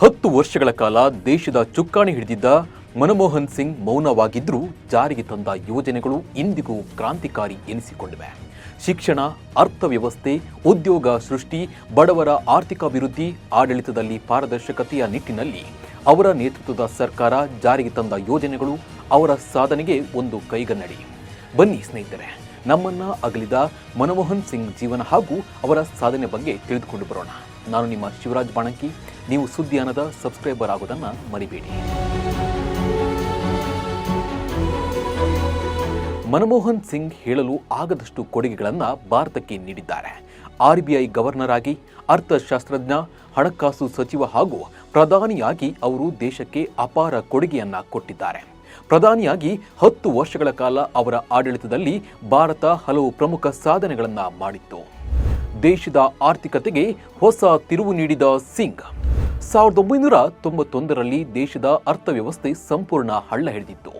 ಹತ್ತು ವರ್ಷಗಳ ಕಾಲ ದೇಶದ ಚುಕ್ಕಾಣಿ ಹಿಡಿದಿದ್ದ ಮನಮೋಹನ್ ಸಿಂಗ್ ಮೌನವಾಗಿದ್ದರೂ ಜಾರಿಗೆ ತಂದ ಯೋಜನೆಗಳು ಇಂದಿಗೂ ಕ್ರಾಂತಿಕಾರಿ ಎನಿಸಿಕೊಂಡಿವೆ. ಶಿಕ್ಷಣ, ಅರ್ಥವ್ಯವಸ್ಥೆ, ಉದ್ಯೋಗ ಸೃಷ್ಟಿ, ಬಡವರ ಆರ್ಥಿಕ ಅಭಿವೃದ್ಧಿ, ಆಡಳಿತದಲ್ಲಿ ಪಾರದರ್ಶಕತೆಯ ನಿಟ್ಟಿನಲ್ಲಿ ಅವರ ನೇತೃತ್ವದ ಸರ್ಕಾರ ಜಾರಿಗೆ ತಂದ ಯೋಜನೆಗಳು ಅವರ ಸಾಧನೆಗೆ ಒಂದು ಕೈಗನ್ನಡಿ. ಬನ್ನಿ ಸ್ನೇಹಿತರೆ, ನಮ್ಮನ್ನ ಅಗಲಿದ ಮನಮೋಹನ್ ಸಿಂಗ್ ಜೀವನ ಹಾಗೂ ಅವರ ಸಾಧನೆ ಬಗ್ಗೆ ತಿಳಿದುಕೊಂಡು ಬರೋಣ. ನಾನು ನಿಮ್ಮ ಶಿವರಾಜ್ ಬಾಣಂಕಿ. ನೀವು ಸುದ್ದಿಯಾನದ ಸಬ್ಸ್ಕ್ರೈಬರ್ ಆಗೋದನ್ನು ಮರಿಬೇಡಿ. ಮನಮೋಹನ್ ಸಿಂಗ್ ಹೇಳಲು ಆಗದಷ್ಟು ಕೊಡುಗೆಗಳನ್ನು ಭಾರತಕ್ಕೆ ನೀಡಿದ್ದಾರೆ. ಆರ್ಬಿಐ ಗವರ್ನರ್ ಆಗಿ ಅರ್ಥಶಾಸ್ತ್ರಜ್ಞ, ಹಣಕಾಸು ಸಚಿವ ಹಾಗೂ ಪ್ರಧಾನಿಯಾಗಿ ಅವರು ದೇಶಕ್ಕೆ ಅಪಾರ ಕೊಡುಗೆಯನ್ನ ಕೊಟ್ಟಿದ್ದಾರೆ. ಪ್ರಧಾನಿಯಾಗಿ ಹತ್ತು ವರ್ಷಗಳ ಕಾಲ ಅವರ ಆಡಳಿತದಲ್ಲಿ ಭಾರತ ಹಲವು ಪ್ರಮುಖ ಸಾಧನೆಗಳನ್ನು ಮಾಡಿತ್ತು. ದೇಶದ ಆರ್ಥಿಕತೆಗೆ ಹೊಸ ತಿರುವು ನೀಡಿದ ಸಿಂಗ್. ಸಾವಿರದ ಒಂಬೈನೂರ ತೊಂಬತ್ತೊಂದರಲ್ಲಿ ದೇಶದ ಅರ್ಥವ್ಯವಸ್ಥೆ ಸಂಪೂರ್ಣ ಹಳ್ಳ ಹಿಡಿದಿತ್ತು.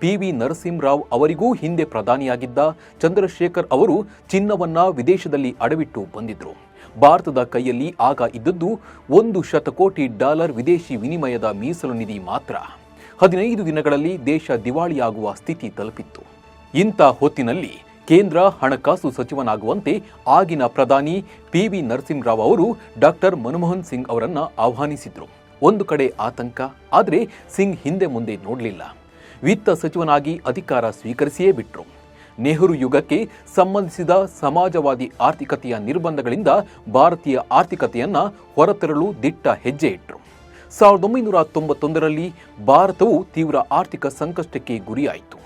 ಪಿ ವಿ ನರಸಿಂಹರಾವ್ ಅವರಿಗೂ ಹಿಂದೆ ಪ್ರಧಾನಿಯಾಗಿದ್ದ ಚಂದ್ರಶೇಖರ್ ಅವರು ಚಿನ್ನವನ್ನ ವಿದೇಶದಲ್ಲಿ ಅಡವಿಟ್ಟು ಬಂದಿದ್ರು. ಭಾರತದ ಕೈಯಲ್ಲಿ ಆಗ ಇದ್ದದ್ದು ಒಂದು ಶತಕೋಟಿ ಡಾಲರ್ ವಿದೇಶಿ ವಿನಿಮಯದ ಮೀಸಲು ನಿಧಿ ಮಾತ್ರ. ಹದಿನೈದು ದಿನಗಳಲ್ಲಿ ದೇಶ ದಿವಾಳಿಯಾಗುವ ಸ್ಥಿತಿ ತಲುಪಿತ್ತು. ಇಂಥ ಹೊತ್ತಿನಲ್ಲಿ ಕೇಂದ್ರ ಹಣಕಾಸು ಸಚಿವನಾಗುವಂತೆ ಆಗಿನ ಪ್ರಧಾನಿ ಪಿ ವಿ ನರಸಿಂಹರಾವ್ ಅವರು ಡಾಕ್ಟರ್ ಮನಮೋಹನ್ ಸಿಂಗ್ ಅವರನ್ನು ಆಹ್ವಾನಿಸಿದ್ರು. ಒಂದು ಕಡೆ ಆತಂಕ, ಆದರೆ ಸಿಂಗ್ ಹಿಂದೆ ಮುಂದೆ ನೋಡಲಿಲ್ಲ. ವಿತ್ತ ಸಚಿವನಾಗಿ ಅಧಿಕಾರ ಸ್ವೀಕರಿಸಿಯೇ ಬಿಟ್ರು. ನೆಹರು ಯುಗಕ್ಕೆ ಸಂಬಂಧಿಸಿದ ಸಮಾಜವಾದಿ ಆರ್ಥಿಕತೆಯ ನಿರ್ಬಂಧಗಳಿಂದ ಭಾರತೀಯ ಆರ್ಥಿಕತೆಯನ್ನು ಹೊರತರಲು ದಿಟ್ಟ ಹೆಜ್ಜೆ ಇಟ್ಟರು ಸಾವಿರದ ಒಂಬೈನೂರ ತೊಂಬತ್ತೊಂದರಲ್ಲಿ ಭಾರತವು ತೀವ್ರ ಆರ್ಥಿಕ ಸಂಕಷ್ಟಕ್ಕೆ ಗುರಿಯಾಯಿತು.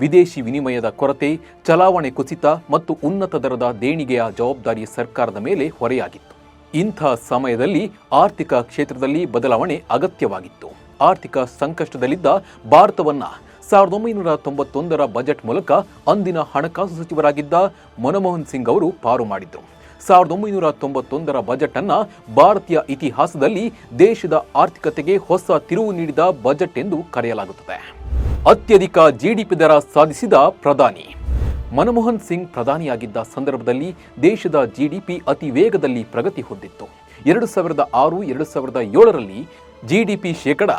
ವಿದೇಶಿ ವಿನಿಮಯದ ಕೊರತೆ, ಚಲಾವಣೆ ಕುಸಿತ ಮತ್ತು ಉನ್ನತ ದರದ ದೇಣಿಗೆಯ ಜವಾಬ್ದಾರಿ ಸರ್ಕಾರದ ಮೇಲೆ ಹೊರೆಯಾಗಿತ್ತು. ಇಂಥ ಸಮಯದಲ್ಲಿ ಆರ್ಥಿಕ ಕ್ಷೇತ್ರದಲ್ಲಿ ಬದಲಾವಣೆ ಅಗತ್ಯವಾಗಿತ್ತು. ಆರ್ಥಿಕ ಸಂಕಷ್ಟದಲ್ಲಿದ್ದ ಭಾರತವನ್ನ ಸಾವಿರದ ಒಂಬೈನೂರ ತೊಂಬತ್ತೊಂದರ ಬಜೆಟ್ ಮೂಲಕ ಅಂದಿನ ಹಣಕಾಸು ಸಚಿವರಾಗಿದ್ದ ಮನಮೋಹನ್ ಸಿಂಗ್ ಅವರು ಪಾರು ಮಾಡಿದ್ರು. ಸಾವಿರದ ಒಂಬೈನೂರ ತೊಂಬತ್ತೊಂದರ ಬಜೆಟ್ ಅನ್ನ ಭಾರತೀಯ ಇತಿಹಾಸದಲ್ಲಿ ದೇಶದ ಆರ್ಥಿಕತೆಗೆ ಹೊಸ ತಿರುವು ನೀಡಿದ ಬಜೆಟ್ ಎಂದು ಕರೆಯಲಾಗುತ್ತದೆ. ಅತ್ಯಧಿಕ ಜಿಡಿಪಿ ದರ ಸಾಧಿಸಿದ ಪ್ರಧಾನಿ. ಮನಮೋಹನ್ ಸಿಂಗ್ ಪ್ರಧಾನಿಯಾಗಿದ್ದ ಸಂದರ್ಭದಲ್ಲಿ ದೇಶದ ಜಿಡಿಪಿ ಅತಿ ವೇಗದಲ್ಲಿ ಪ್ರಗತಿ ಹೊಂದಿತ್ತು. ಎರಡು ಸಾವಿರದ ಆರು, ಎರಡು ಸಾವಿರದ ಏಳರಲ್ಲಿ ಜಿಡಿಪಿ ಶೇಕಡ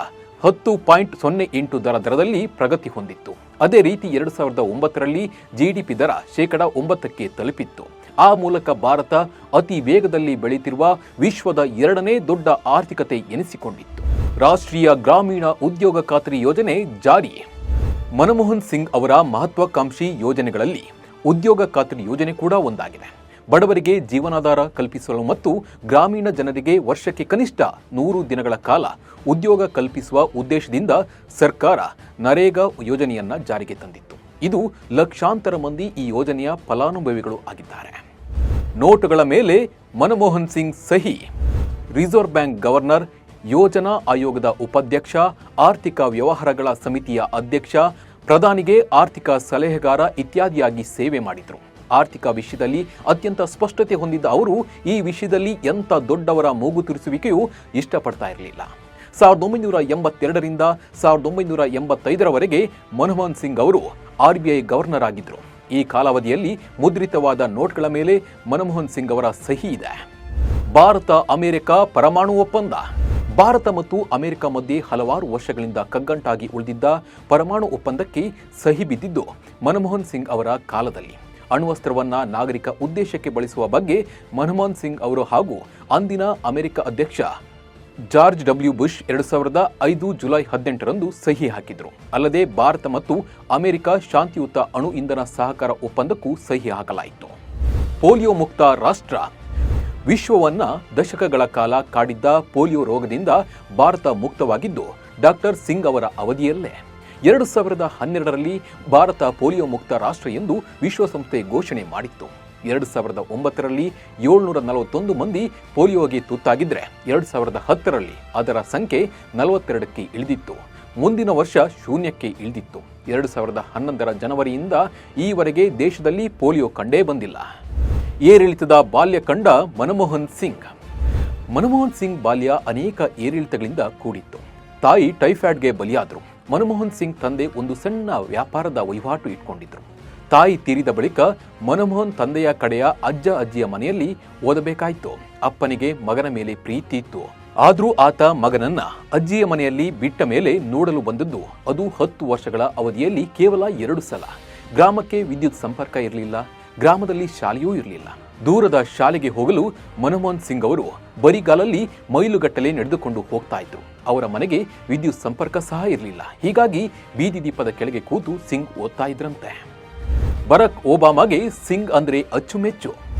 ಹತ್ತು ಪಾಯಿಂಟ್ ಸೊನ್ನೆ ಎಂಟು ದರ ದರದಲ್ಲಿ ಪ್ರಗತಿ ಹೊಂದಿತ್ತು. ಅದೇ ರೀತಿ ಎರಡು ಸಾವಿರದ ಒಂಬತ್ತರಲ್ಲಿ ಜಿಡಿಪಿ ದರ ಶೇಕಡ ಒಂಬತ್ತಕ್ಕೆ ತಲುಪಿತ್ತು. ಆ ಮೂಲಕ ಭಾರತ ಅತಿ ವೇಗದಲ್ಲಿ ಬೆಳೆಯುತ್ತಿರುವ ವಿಶ್ವದ ಎರಡನೇ ದೊಡ್ಡ ಆರ್ಥಿಕತೆ ಎನಿಸಿಕೊಂಡಿತ್ತು. ರಾಷ್ಟ್ರೀಯ ಗ್ರಾಮೀಣ ಉದ್ಯೋಗ ಖಾತ್ರಿ ಯೋಜನೆ ಜಾರಿ. ಮನಮೋಹನ್ ಸಿಂಗ್ ಅವರ ಮಹತ್ವಾಕಾಂಕ್ಷಿ ಯೋಜನೆಗಳಲ್ಲಿ ಉದ್ಯೋಗ ಖಾತ್ರಿ ಯೋಜನೆ ಕೂಡ ಒಂದಾಗಿದೆ. ಬಡವರಿಗೆ ಜೀವನಾಧಾರ ಕಲ್ಪಿಸಲು ಮತ್ತು ಗ್ರಾಮೀಣ ಜನರಿಗೆ ವರ್ಷಕ್ಕೆ ಕನಿಷ್ಠ ನೂರು ದಿನಗಳ ಕಾಲ ಉದ್ಯೋಗ ಕಲ್ಪಿಸುವ ಉದ್ದೇಶದಿಂದ ಸರ್ಕಾರ ನರೇಗಾ ಯೋಜನೆಯನ್ನ ಜಾರಿಗೆ ತಂದಿತ್ತು. ಇದು ಲಕ್ಷಾಂತರ ಮಂದಿ ಈ ಯೋಜನೆಯ ಫಲಾನುಭವಿಗಳು ಆಗಿದ್ದಾರೆ. ನೋಟುಗಳ ಮೇಲೆ ಮನಮೋಹನ್ ಸಿಂಗ್ ಸಹಿ, ರಿಸರ್ವ್ ಬ್ಯಾಂಕ್ ಗವರ್ನರ್ ಯೋಜನಾ ಆಯೋಗದ ಉಪಾಧ್ಯಕ್ಷ, ಆರ್ಥಿಕ ವ್ಯವಹಾರಗಳ ಸಮಿತಿಯ ಅಧ್ಯಕ್ಷ, ಪ್ರಧಾನಿಗೆ ಆರ್ಥಿಕ ಸಲಹೆಗಾರ ಇತ್ಯಾದಿಯಾಗಿ ಸೇವೆ ಮಾಡಿದರು. ಆರ್ಥಿಕ ವಿಷಯದಲ್ಲಿ ಅತ್ಯಂತ ಸ್ಪಷ್ಟತೆ ಹೊಂದಿದ್ದ ಅವರು, ಈ ವಿಷಯದಲ್ಲಿ ಎಂಥ ದೊಡ್ಡವರ ಮೂಗು ತುರಿಸುವಿಕೆಯೂ ಇಷ್ಟಪಡ್ತಾ ಇರಲಿಲ್ಲ. ಸಾವಿರದ ಒಂಬೈನೂರ ಎಂಬತ್ತೆರಡರಿಂದ ಸಾವಿರದ ಒಂಬೈನೂರ ಎಂಬತ್ತೈದರವರೆಗೆ ಮನಮೋಹನ್ ಸಿಂಗ್ ಅವರು ಆರ್ ಬಿ ಐ ಗವರ್ನರ್ ಆಗಿದ್ದರು. ಈ ಕಾಲಾವಧಿಯಲ್ಲಿ ಮುದ್ರಿತವಾದ ನೋಟ್ಗಳ ಮೇಲೆ ಮನಮೋಹನ್ ಸಿಂಗ್ ಅವರ ಸಹಿ ಇದೆ. ಭಾರತ, ಅಮೆರಿಕ ಪರಮಾಣು ಒಪ್ಪಂದ. ಭಾರತ ಮತ್ತು ಅಮೆರಿಕ ಮಧ್ಯೆ ಹಲವಾರು ವರ್ಷಗಳಿಂದ ಕಗ್ಗಂಟಾಗಿ ಉಳಿದಿದ್ದ ಪರಮಾಣು ಒಪ್ಪಂದಕ್ಕೆ ಸಹಿ ಬಿದ್ದಿದ್ದು ಮನಮೋಹನ್ ಸಿಂಗ್ ಅವರ ಕಾಲದಲ್ಲಿ. ಅಣ್ವಸ್ತ್ರವನ್ನು ನಾಗರಿಕ ಉದ್ದೇಶಕ್ಕೆ ಬಳಸುವ ಬಗ್ಗೆ ಮನಮೋಹನ್ ಸಿಂಗ್ ಅವರು ಹಾಗೂ ಅಂದಿನ ಅಮೆರಿಕ ಅಧ್ಯಕ್ಷ ಜಾರ್ಜ್ ಡಬ್ಲ್ಯೂ ಬುಷ್ ಎರಡು ಸಾವಿರದ ಐದು ಜುಲೈ ಹದಿನೆಂಟರಂದು ಸಹಿ ಹಾಕಿದರು. ಅಲ್ಲದೆ ಭಾರತ ಮತ್ತು ಅಮೆರಿಕ ಶಾಂತಿಯುತ ಅಣು ಇಂಧನ ಸಹಕಾರ ಒಪ್ಪಂದಕ್ಕೂ ಸಹಿ ಹಾಕಲಾಯಿತು. ಪೋಲಿಯೋ ಮುಕ್ತ ರಾಷ್ಟ್ರ ವಿಶ್ವವನ್ನ ದಶಕಗಳ ಕಾಲ ಕಾಡಿದ್ದ ಪೋಲಿಯೋ ರೋಗದಿಂದ ಭಾರತ ಮುಕ್ತವಾಗಿದ್ದು, ಡಾಕ್ಟರ್ ಸಿಂಗ್ ಅವರ ಅವಧಿಯಲ್ಲೇ. ಎರಡು ಸಾವಿರದ ಹನ್ನೆರಡರಲ್ಲಿ ಭಾರತ ಪೋಲಿಯೋ ಮುಕ್ತ ರಾಷ್ಟ್ರ ಎಂದು ವಿಶ್ವಸಂಸ್ಥೆ ಘೋಷಣೆ ಮಾಡಿತ್ತು. ಎರಡು ಸಾವಿರದ ಒಂಬತ್ತರಲ್ಲಿ ಏಳ್ನೂರ ನಲವತ್ತೊಂದು ಮಂದಿ ಪೋಲಿಯೋಗೆ ತುತ್ತಾಗಿದ್ದರೆ ಎರಡು ಸಾವಿರದ ಹತ್ತರಲ್ಲಿ ಅದರ ಸಂಖ್ಯೆ ನಲವತ್ತೆರಡಕ್ಕೆ ಇಳಿದಿತ್ತು. ಮುಂದಿನ ವರ್ಷ ಶೂನ್ಯಕ್ಕೆ ಇಳಿದಿತ್ತು. ಎರಡು ಸಾವಿರದ ಹನ್ನೊಂದರ ಜನವರಿಯಿಂದ ಈವರೆಗೆ ದೇಶದಲ್ಲಿ ಪೋಲಿಯೋ ಕಂಡೇ ಬಂದಿಲ್ಲ. ಏರಿಳಿತದ ಬಾಲ್ಯ ಕಂಡ ಮನಮೋಹನ್ ಸಿಂಗ್. ಮನಮೋಹನ್ ಸಿಂಗ್ ಬಾಲ್ಯ ಅನೇಕ ಏರಿಳಿತಗಳಿಂದ ಕೂಡಿತ್ತು. ತಾಯಿ ಟೈಫಾಯ್ಡ್ಗೆ ಬಲಿಯಾದರು. ಮನಮೋಹನ್ ಸಿಂಗ್ ತಂದೆ ಒಂದು ಸಣ್ಣ ವ್ಯಾಪಾರದ ವಹಿವಾಟು ಇಟ್ಕೊಂಡಿದ್ರು. ತಾಯಿ ತೀರಿದ ಬಳಿಕ ಮನಮೋಹನ್ ತಂದೆಯ ಕಡೆಯ ಅಜ್ಜ ಅಜ್ಜಿಯ ಮನೆಯಲ್ಲಿ ಓದಬೇಕಾಯಿತು. ಅಪ್ಪನಿಗೆ ಮಗನ ಮೇಲೆ ಪ್ರೀತಿ ಇತ್ತು. ಆದರೂ ಆತ ಮಗನನ್ನ ಅಜ್ಜಿಯ ಮನೆಯಲ್ಲಿ ಬಿಟ್ಟ ಮೇಲೆ ನೋಡಲು ಬಂದದ್ದು ಅದು ಹತ್ತು ವರ್ಷಗಳ ಅವಧಿಯಲ್ಲಿ ಕೇವಲ ಎರಡು ಸಲ. ಗ್ರಾಮಕ್ಕೆ ವಿದ್ಯುತ್ ಸಂಪರ್ಕ ಇರಲಿಲ್ಲ. ಗ್ರಾಮದಲ್ಲಿ ಶಾಲೆಯೂ ಇರಲಿಲ್ಲ. ದೂರದ ಶಾಲೆಗೆ ಹೋಗಲು ಮನಮೋಹನ್ ಸಿಂಗ್ ಅವರು ಬರಿಗಾಲಲ್ಲಿ ಮೈಲುಗಟ್ಟಲೆ ನಡೆದುಕೊಂಡು ಹೋಗ್ತಾ ಇದ್ರು. ಅವರ ಮನೆಗೆ ವಿದ್ಯುತ್ ಸಂಪರ್ಕ ಸಹ ಇರಲಿಲ್ಲ. ಹೀಗಾಗಿ ಬೀದಿ ದೀಪದ ಕೆಳಗೆ ಕೂತು ಸಿಂಗ್ ಓದ್ತಾ ಇದ್ರಂತೆ. ಬರಕ್ ಒಬಾಮಾಗೆ ಸಿಂಗ್ ಅಂದ್ರೆ ಅಚ್ಚುಮೆಚ್ಚು.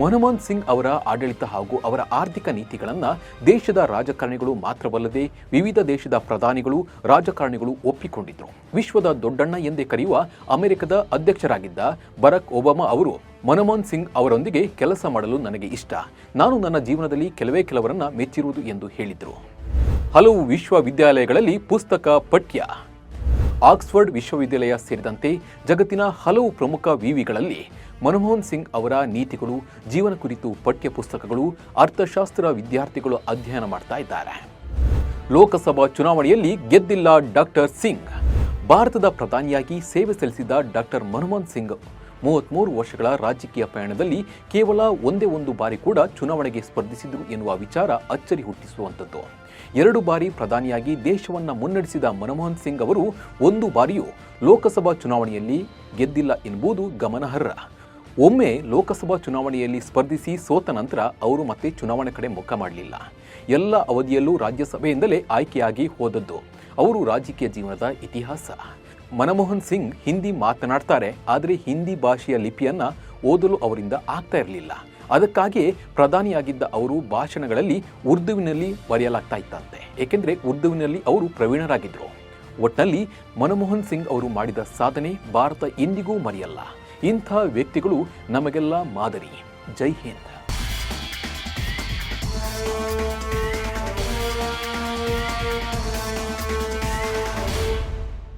ಮನಮೋಹನ್ ಸಿಂಗ್ ಅವರ ಆಡಳಿತ ಹಾಗೂ ಅವರ ಆರ್ಥಿಕ ನೀತಿಗಳನ್ನು ದೇಶದ ರಾಜಕಾರಣಿಗಳು ಮಾತ್ರವಲ್ಲದೆ ವಿವಿಧ ದೇಶದ ಪ್ರಧಾನಿಗಳು, ರಾಜಕಾರಣಿಗಳು ಒಪ್ಪಿಕೊಂಡಿದ್ದರು ವಿಶ್ವದ ದೊಡ್ಡಣ್ಣ ಎಂದೇ ಕರೆಯುವ ಅಮೆರಿಕದ ಅಧ್ಯಕ್ಷರಾಗಿದ್ದ ಬರಕ್ ಒಬಾಮಾ ಅವರು ಮನಮೋಹನ್ ಸಿಂಗ್ ಅವರೊಂದಿಗೆ ಕೆಲಸ ಮಾಡಲು ನನಗೆ ಇಷ್ಟ. ನಾನು ನನ್ನ ಜೀವನದಲ್ಲಿ ಕೆಲವೇ ಕೆಲವರನ್ನ ಮೆಚ್ಚಿರುವುದು ಎಂದು ಹೇಳಿದರು. ಹಲವು ವಿಶ್ವವಿದ್ಯಾಲಯಗಳಲ್ಲಿ ಪುಸ್ತಕ ಪಠ್ಯ ಆಕ್ಸ್ಫರ್ಡ್ ವಿಶ್ವವಿದ್ಯಾಲಯ ಸೇರಿದಂತೆ ಜಗತ್ತಿನ ಹಲವು ಪ್ರಮುಖ ವಿವಿಗಳಲ್ಲಿ ಮನಮೋಹನ್ ಸಿಂಗ್ ಅವರ ನೀತಿಗಳು, ಜೀವನ ಕುರಿತು ಪಠ್ಯ ಪುಸ್ತಕಗಳು, ಅರ್ಥಶಾಸ್ತ್ರ ವಿದ್ಯಾರ್ಥಿಗಳು ಅಧ್ಯಯನ ಮಾಡ್ತಾ ಇದ್ದಾರೆ. ಲೋಕಸಭಾ ಚುನಾವಣೆಯಲ್ಲಿ ಗೆದ್ದಿಲ್ಲ ಡಾಕ್ಟರ್ ಸಿಂಗ್. ಭಾರತದ ಪ್ರಧಾನಿಯಾಗಿ ಸೇವೆ ಸಲ್ಲಿಸಿದ ಡಾಕ್ಟರ್ ಮನಮೋಹನ್ ಸಿಂಗ್ ಮೂವತ್ಮೂರು ವರ್ಷಗಳ ರಾಜಕೀಯ ಪಯಣದಲ್ಲಿ ಕೇವಲ ಒಂದೇ ಒಂದು ಬಾರಿ ಕೂಡ ಚುನಾವಣೆಗೆ ಸ್ಪರ್ಧಿಸಿದ್ರು ಎನ್ನುವ ವಿಚಾರ ಅಚ್ಚರಿ ಹುಟ್ಟಿಸುವಂಥದ್ದು. ಎರಡು ಬಾರಿ ಪ್ರಧಾನಿಯಾಗಿ ದೇಶವನ್ನು ಮುನ್ನಡೆಸಿದ ಮನಮೋಹನ್ ಸಿಂಗ್ ಅವರು ಒಂದು ಬಾರಿಯೂ ಲೋಕಸಭಾ ಚುನಾವಣೆಯಲ್ಲಿ ಗೆದ್ದಿಲ್ಲ ಎನ್ನುವುದು ಗಮನಾರ್ಹ. ಒಮ್ಮೆ ಲೋಕಸಭಾ ಚುನಾವಣೆಯಲ್ಲಿ ಸ್ಪರ್ಧಿಸಿ ಸೋತ ನಂತರ ಅವರು ಮತ್ತೆ ಚುನಾವಣೆ ಕಡೆ ಮುಖ ಮಾಡಲಿಲ್ಲ. ಎಲ್ಲ ಅವಧಿಯಲ್ಲೂ ರಾಜ್ಯಸಭೆಯಿಂದಲೇ ಆಯ್ಕೆಯಾಗಿ ಹೋದದ್ದು. ಅವರು ರಾಜಕೀಯ ಜೀವನದ ಇತಿಹಾಸ. ಮನಮೋಹನ್ ಸಿಂಗ್ ಹಿಂದಿ ಮಾತನಾಡ್ತಾರೆ, ಆದರೆ ಹಿಂದಿ ಭಾಷೆಯ ಲಿಪಿಯನ್ನ ಓದಲು ಅವರಿಂದ ಆಗ್ತಾ ಇರಲಿಲ್ಲ. ಅದಕ್ಕಾಗಿಯೇ ಪ್ರಧಾನಿಯಾಗಿದ್ದ ಅವರು ಭಾಷಣಗಳಲ್ಲಿ ಉರ್ದುವಿನಲ್ಲಿ ಬರೆಯಲಾಗ್ತಾ ಇತ್ತಂತೆ. ಏಕೆಂದರೆ ಉರ್ದುವಿನಲ್ಲಿ ಅವರು ಪ್ರವೀಣರಾಗಿದ್ದರು ಒಟ್ನಲ್ಲಿ ಮನಮೋಹನ್ ಸಿಂಗ್ ಅವರು ಮಾಡಿದ ಸಾಧನೆ ಭಾರತ ಎಂದಿಗೂ ಮರೆಯಲ್ಲ. ಇಂಥ ವ್ಯಕ್ತಿಗಳು ನಮಗೆಲ್ಲ ಮಾದರಿ. ಜೈ ಹಿಂದ್.